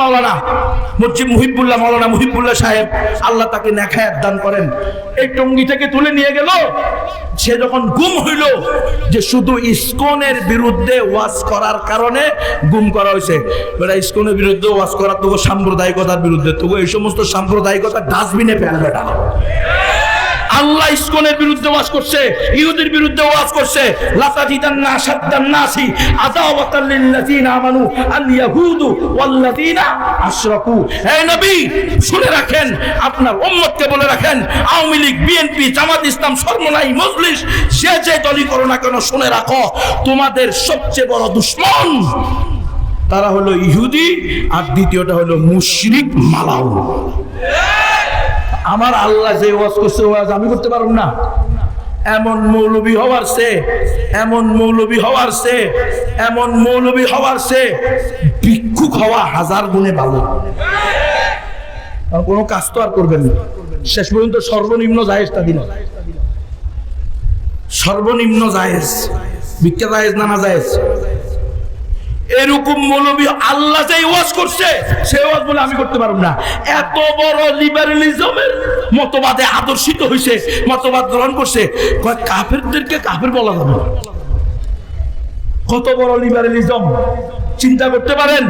মাওলানা মসজিদ মুহিবুল্লাহ মাওলানা মুহিবুল্লাহ সাহেব, আল্লাহ তাকে নেখায়াত দান করেন। এই টঙ্গি থেকে তুলে নিয়ে গেল। সে যখন গুম হইল, যে শুধু ইস্কনের বিরুদ্ধে ওয়াজ করার কারণে গুম করা হয়েছে বেটা, ইস্কনের বিরুদ্ধে ওয়াজ করা তবু সাম্প্রদায়িকতার বিরুদ্ধে। তবু এই সমস্ত সাম্প্রদায়িকতা ডাস্টবিনে ফেল, বেটা। আল্লাহ ইস্কনের বিরুদ্ধে ওয়াজ করছে, ইহুদির বিরুদ্ধে ওয়াজ করছে। লাতাজিদান্না আশাদ্দান নাসি, আদাওয়াতাল লিল্লাযিনা আমানু আল ইয়াহুদু ওয়াল্লাযিনা আশরাকু। হে নবী, শুনে রাখেন, আপনার উম্মতকে বলে রাখেন, আওয়ামী লীগ, বিএনপি, জামাত ইসলাম, সর্বনাই মজলিস যে যে দলই করো না কেন, শুনে রাখো, তোমাদের সবচেয়ে বড় দুশ্মন তারা হলো ইহুদি, আর দ্বিতীয়টা হলো মুশরিক মালাউন। আমার আল্লাহ যে ওয়াজ করছে ওয়াজ আমি করতে পারব না। এমন মৌলবী হওয়ার সে, এমন মৌলবী হওয়ার সে, এমন মৌলবী হওয়ার সে ভিক্ষুক হওয়া হাজার গুণে ভালো। কোনো কাজ তো আর করবেন না। শেষ পর্যন্ত সর্বনিম্ন জায়েজ তা দিন। সর্বনিম্ন জায়েজ। ভিক্ষা জায়েজ না জায়েজ? এরকম মৌলবী আল্লাহ যে ওয়াজ করছে সে ওয়াজ বলে আমি করতে পারব না। এত বড় লিবারেলিজমের মতবাদে আদর্শিত হয়েছে মতবাদ গ্রহণ করছে। কাফেরদেরকে কাফের বলা যাবে কত বড় লিবারেলিজম? চিন্তা করতে পারেন?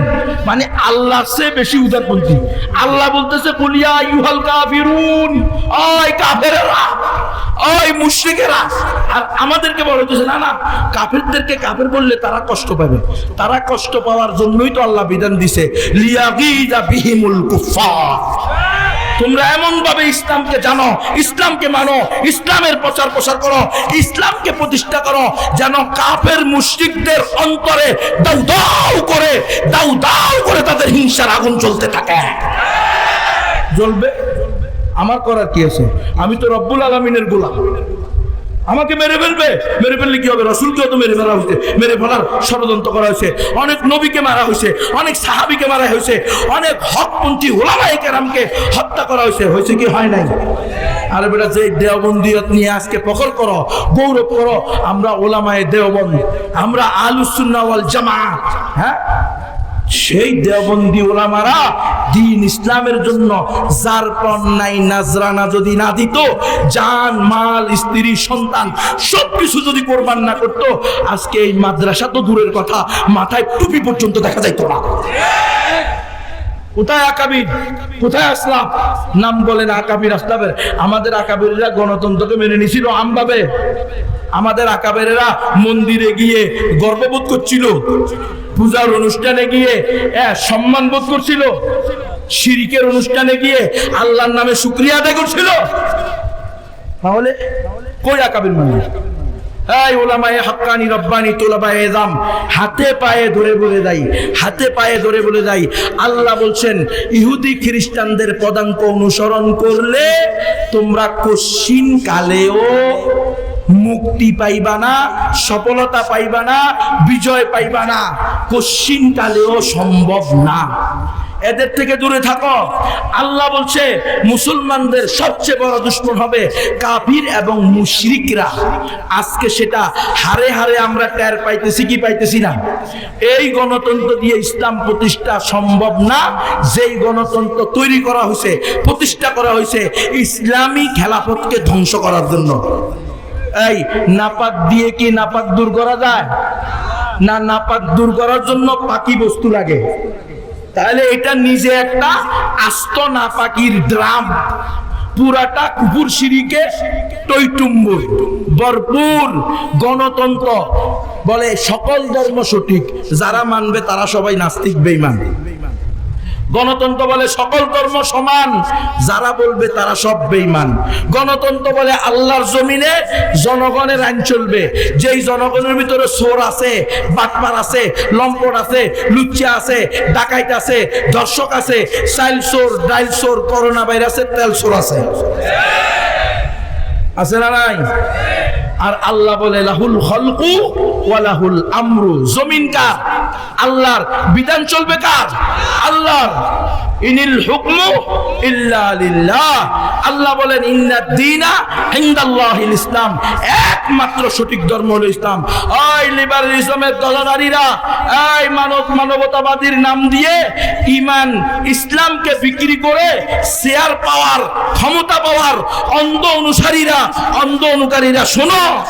মানে আল্লাহ সে বেশি উদারপন্থী। আল্লাহ বলতেছে কুলিয়া ইউহাল কাফিরুন ওই কাফেরেরা ওই মুশরিকেরা আর আমাদেরকে বলা হইতেছে, না না, কাফেরদেরকে কাফের বললে তারা কষ্ট পাবে। তারা কষ্ট পাওয়ার জন্যই তো আল্লাহ বিধান দিছে, লিয়াগিজা বিহিমুল কুফার তোমরা এমন ভাবে ইসলামকে জানো, ইসলামকে মানো, ইসলামের প্রচার প্রসার করো, ইসলামকে প্রতিষ্ঠা করো, যেন কাফের মুশ্রিকদের অন্তরে দাউ দাউ করে, দাউ দাউ করে তাদের হিংসার আগুন চলতে থাকে। জ্বলবে? আমার করার কি আছে? আমি তো রব্বুল আলমিনের গোলাম। আমাকে মেরে ফেলবে? মেরে ফেললে কি হবে? রসুলকেও তো মেরে ফেলা হয়েছে। মেরে ফেলার ষড়যন্ত্র করা হয়েছে। অনেক নবীকে মারা হয়েছে, অনেক সাহাবিকে মারা হয়েছে, অনেক হকপন্থী ওলামাই কেরামকে হত্যা করা হয়েছে। হয়েছে কি? হয় নাই। আরে বেটা যে দেওবন্দিয়ত নিয়ে আজকে পকর করো, গৌরব করো, আমরা ওলামায়ে দেওবন্দ, আমরা আলুসুন্না ওয়াল জামাত হ্যাঁ? সেই দেওবন্দি ওলামারা দিন ইসলামের জন্য যার নাই, নাজরানা যদি না দিত যান মাল, স্ত্রী, সন্তান, সবকিছু যদি কোরবান না করত, আজকে এই মাদ্রাসা তো দূরের কথা, মাথায় টুপি পর্যন্ত দেখা যাইত না। কোথায় আকাবির কোথায় আসলাম? নাম বলেন আকাবির আসলামের আমাদের আকাবিরেরা গণতন্ত্রকে মেনে নিছিল আমভাবে। আমাদের আকাবেরেরা মন্দিরে গিয়ে গর্ববোধ করছিল। পূজার অনুষ্ঠানে গিয়ে সম্মান বোধ করছিল। শিরিকের অনুষ্ঠানে গিয়ে আল্লাহর নামে শুক্রিয়া আদায় করছিল। তাহলে কই আকাবির মানুষ এই ওলামায়ে হাক্কানি রব্বানি তোলাবায়ে এজাম হাতে পায়ে ধরে বলে যাই, হাতে পায়ে ধরে বলে যাই। আল্লাহ বলছেন, ইহুদি খ্রিস্টানদের পদাঙ্ক অনুসরণ করলে তোমরা কশিন কালেও মুক্তি পাইবা না, সফলতা পাইবা না, বিজয় পাইবা না। কশিন কালেও সম্ভব না। এদের থেকে দূরে থাকো। আল্লাহ বলছে, মুসলমানদের সবচেয়ে বড় দুশ্মন হবে কাফির এবং মুশরিকরা। আজকে সেটা হারে হারে আমরা টের পাইতেছি কি পাইতেছি না। এই গণতন্ত্র দিয়ে ইসলাম প্রতিষ্ঠা সম্ভব না। যেই গণতন্ত্র তৈরি করা হয়েছে, প্রতিষ্ঠা করা হয়েছে, ইসলামী খেলাফতকে ধ্বংস করার জন্য। এই নাপাক দিয়ে কি নাপাক দূর করা যায়? না, নাপাক দূর করার জন্য পাকি বস্তু লাগে। তাহলে এটা নিজে একটা আস্ত নাপাকির ড্রাম। পুরাটা কুকুর সিঁড়িকে টইটুম্বুর ভরপুর গণতন্ত্র বলে সকল ধর্ম সঠিক। যারা মানবে তারা সবাই নাস্তিক বেইমান গণতন্ত্র বলে সকল ধর্ম সমান, যারা বলবে তারা সব বেইমান গণতন্ত্র বলে আল্লাহর জমিনে জনগণের আইন চলবে। যেই জনগণের ভিতরে সোর আছে, বাটপার আছে, লম্পট আছে, লুচ্চা আছে, ডাকাইত আছে দর্শক আছে, চাইল সোর ডাইল সোর করোনা ভাইরাসের তেল সোর আছে। আছে না নাই? আর আল্লাহ বলে লাহুল হলকু ওয়ালাহুল আমরু। জমিন কার? আল্লাহর। বিধান চলবে কার? আল্লাহর। ধর্ম হলো নাম দিয়ে ইসলামকে বিক্রি করে শেয়ার পাওয়ার, ক্ষমতা পাওয়ার অন্ধ অনুসারীরা, অন্ধ অনুকারীরা, শোনো,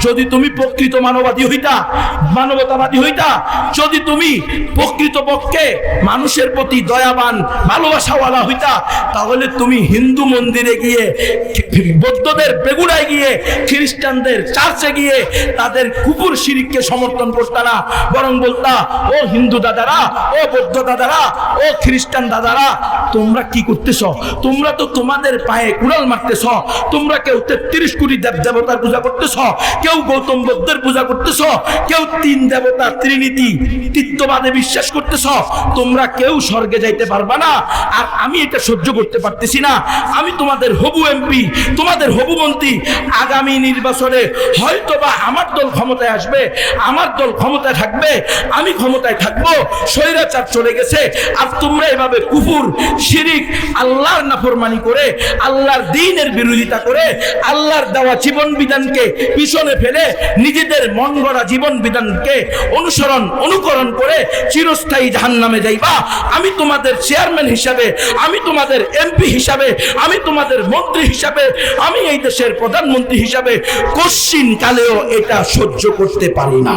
যদি তুমি প্রকৃত মানবাদী হইতা, মানবতাবাদী হইতা, যদি তুমি প্রকৃত পক্ষে মানুষের প্রতি দয়াবান ভালোবাসাওয়ালা হইতা, তাহলে তুমি হিন্দু মন্দিরে গিয়ে, বৌদ্ধদের বেগুড়ায় গিয়ে, খ্রিস্টানদের চার্চে গিয়ে, তাদের কুকুর শিরিককে সমর্থন করতা না। বরং বলতা, ও হিন্দু দাদারা, ও বৌদ্ধ দাদারা, ও খ্রিস্টান দাদারা, তোমরা কি করতেছ? তোমরা তো তোমাদের পায়ে কুড়াল মারতেছ। তোমরা কেউ তেত্রিশ কোটি দেব দেবতার পূজা করতেছ। কেউ গৌতম বুদ্ধের পূজা করতেছ। কেউ তিন দেবতা ত্রিনীতি তিত্ববাদে বিশ্বাস করতেছ। তোমরা কেউ স্বর্গে যাইতে পারবা না? আর আমি এটা সহ্য করতে পারতেছি না। আমি তোমাদের হবু এমপি তোমাদের হবু মন্ত্রী। আগামী নির্বাচনে হয়তো বা আমার দল ক্ষমতায় আসবে, আমার দল ক্ষমতায় থাকবে, আমি ক্ষমতায় থাকব, স্বৈরাচার চলে গেছে। আর তোমরা এভাবে কুকুর শিরিক, আল্লাহর নাফরমানি করে, আল্লাহর দিনের বিরোধিতা করে, আল্লাহর দেওয়া জীবন বিধানকে পিছনে ফেলে, নিজেদের মন গড়া জীবন বিধানকে অনুসরণ, অনুকরণ করে চিরস্থায়ী জাহান নামে যাইবা। আমি তোমাদের চেয়ারম্যান হিসাবে, আমি তোমাদের এমপি হিসাবে, আমি তোমাদের মন্ত্রী হিসাবে, আমি এই দেশের প্রধানমন্ত্রী হিসাবে কশ্চিন কালেও এটা সহ্য করতে পারি না।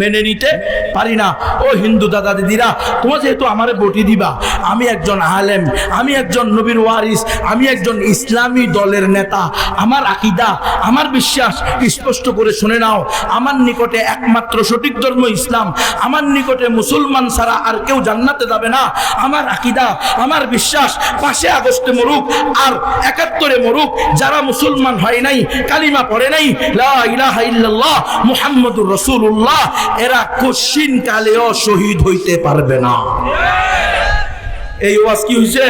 মেনে নিতে পারি না। ও হিন্দু দাদা দিদিরা তোমার যেহেতু আমারে বটি দিবা, আমি একজন আলেম, আমি একজন নবীর ওয়ারিস, আমি একজন ইসলামী দলের নেতা, আমার আকিদা, আমার বিশ্বাস স্পষ্ট করে শুনে নাও। আমার নিকটে একমাত্র সঠিক ধর্ম ইসলাম, আমার নিকটে মুসলমান ছাড়া আর কেউ জান্নাতে যাবে না। আমার আকিদা, আমার বিশ্বাস পাশে আগস্টে মরুক আর একাত্তরে মরুক। যারা মুসলমান হয় নাই, কালিমা পড়ে নাই, লা ইলাহা ইল্লাল্লাহ, মুহাম্মদুর রাসূলুল্লাহ এরা কশিন কালেও শহীদ হইতে পারবে না। এই ওয়াজ কি হয়েছে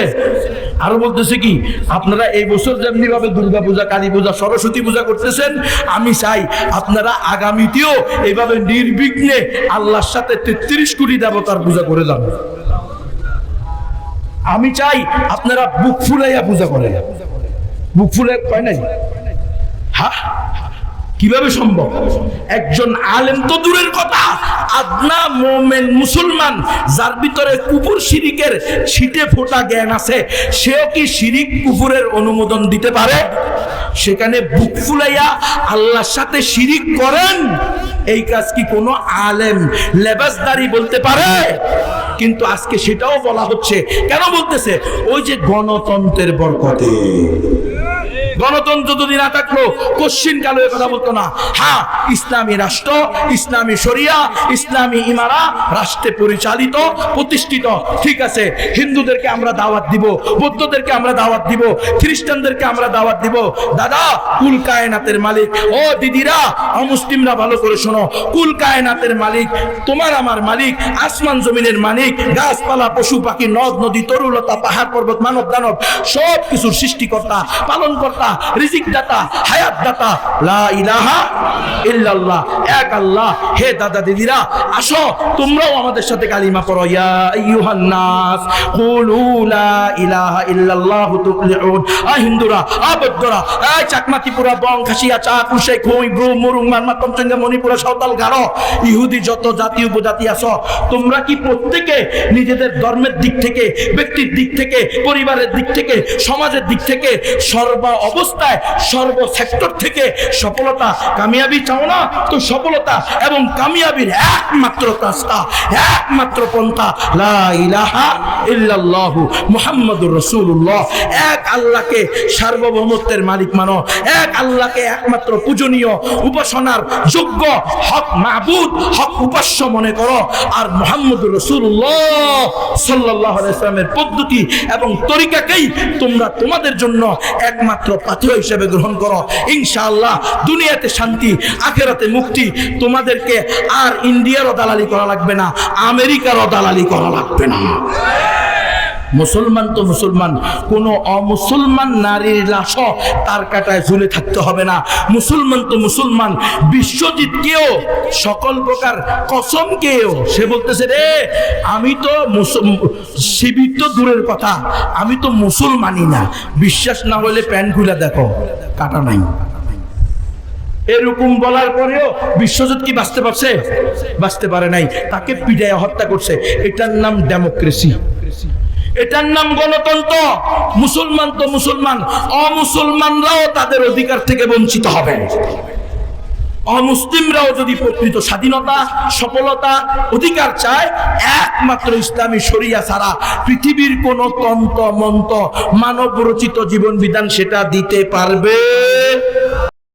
আরও বলতেছে কি, আপনারা এই বছর যেমনি ভাবে দুর্গা পূজা কালী পূজা সরস্বতী পূজা করতেছেন, আমি চাই আপনারা আগামীতেও এইভাবে নির্বিঘ্নে আল্লাহর সাথে তেত্রিশ কোটি দেবতার পূজা করে যান। আমি চাই আপনারা বুক ফুলাইয়া পূজা করেন। বুক ফুলাই পায় নাই? হ্যাঁ কীভাবে সম্ভব? একজন আলেম তো দূরের কথা। আদনা মোমেন মুসলমান, যার ভিতরে কুকুর শিরিকের ছিটে ফোটা জ্ঞান আছে, সেও কি শিরিক কুকুরের অনুমোদন দিতে পারে? সেখানে বুক ফুলাইয়া আল্লাহর সাথে শিরিক করেন। এই কাজ কি কোনো আলেম, লেবাসদারি বলতে পারে? কিন্তু আজকে সেটাও বলা হচ্ছে। কেন বলতেছে? ওই যে গণতন্ত্রের বরকতে। গণতন্ত্র যদি না থাকল, কশ্চিন কালো কথা বলতো না। হ্যাঁ ইসলামী রাষ্ট্র, ইসলামী শরিয়া, ইসলামী ইমারা রাষ্ট্রে পরিচালিত, প্রতিষ্ঠিত। ঠিক আছে, হিন্দুদেরকে আমরা দাওয়াত দিব, বৌদ্ধদেরকে আমরা দাওয়াত দিব, খ্রিস্টানদেরকে আমরা দাওয়াত দিব। দাদা, কুল কায়নাতের মালিক। ও দিদিরা, অমুসলিমরা ভালো করে শোনো। কুল কায়নাতের মালিক, তোমার আমার মালিক, আসমান জমিনের মালিক, গাছপালা, পশু পাখি, নদ, নদী, তরুলতা, পাহাড়, পর্বত, মানব দানব সব কিছুর সৃষ্টিকর্তা পালনকর্তা রিজিক দাতা, হায়াত দাতা। লা ইলাহা ইল্লাল্লাহ। এক আল্লাহ। হে দাদা দিদিরা, আসো, তোমরাও আমাদের সাথে কালিমা পড়ো। ইয়া আইয়ুহান নাস, কুলু লা ইলাহা ইল্লাল্লাহু তুফলিহুন আ হিন্দুরা, আ বৌদ্ধরা আ চাকমা ত্রিপুরা বং খাসিয়া, চা, কুশে, খুই ব্রু মুরুং, মারমা কমচঙ্গা মণিপুরা, সাঁওতাল, গারো, ইহুদি, যত জাতি, উপজাতি আছো তোমরা কি প্রত্যেকে নিজেদের ধর্মের দিক থেকে, ব্যক্তির দিক থেকে, পরিবারের দিক থেকে, সমাজের দিক থেকে সর্ব অবস্থায় সর্ব সেক্টর থেকে সফলতা কামিয়াবি চাও না? তো সফলতা এবং কামিয়াবির একমাত্র রাস্তা, একমাত্র পন্থা মুহাম্মাদুর এক আল্লাহকে সার্বভৌমত্বের মালিক মানো, এক আল্লাহকে একমাত্র পূজনীয়, উপাসনার যোগ্য, হক মাবুদ হক উপাস্য মনে করো। আর মুহাম্মদুর রাসূলুল্লাহ সাল্লাল্লাহু আলাইহি সাল্লামের পদ্ধতি এবং তরিকাকেই তোমরা তোমাদের জন্য একমাত্র পাথেয় হিসেবে গ্রহণ করো। ইনশাআল্লাহ দুনিয়াতে শান্তি, আখেরাতে মুক্তি। তোমাদেরকে আর ইন্ডিয়ারও দালালি করা লাগবে না, আমেরিকারও দালালি করা লাগবে না। মুসলমান তো মুসলমান, কোন অমুসলমান নারীর লাশ তার কাটায় ঝুলে থাকতে হবে না। মুসলমান তো মুসলমান বিশ্বজিৎ কেও সকল প্রকার কসম কেও সে বলতেছে, রে, আমি তো শিবির তো দূরের কথা, আমি তো মুসলমানই না। বিশ্বাস না হলে প্যান্ট খুলে দেখো, কাটা নাই। এরকম বলার পরেও বিশ্বজিৎ কি বাঁচতে পারছে? বাঁচতে পারে নাই। তাকে পিটায় হত্যা করছে। এটার নাম ডেমোক্রেসি। এটার নাম গণতন্ত্র। মুসলমান তো মুসলমান, অমুসলমানরাও তাদের অধিকার থেকে বঞ্চিত হবে। অমুসলিমরাও যদি প্রকৃত স্বাধীনতা, সফলতা, অধিকার চায়, একমাত্র ইসলামী শরিয়া ছাড়া পৃথিবীর কোন তন্ত্র, মন্ত্র মানব রচিত জীবন বিধান সেটা দিতে পারবে।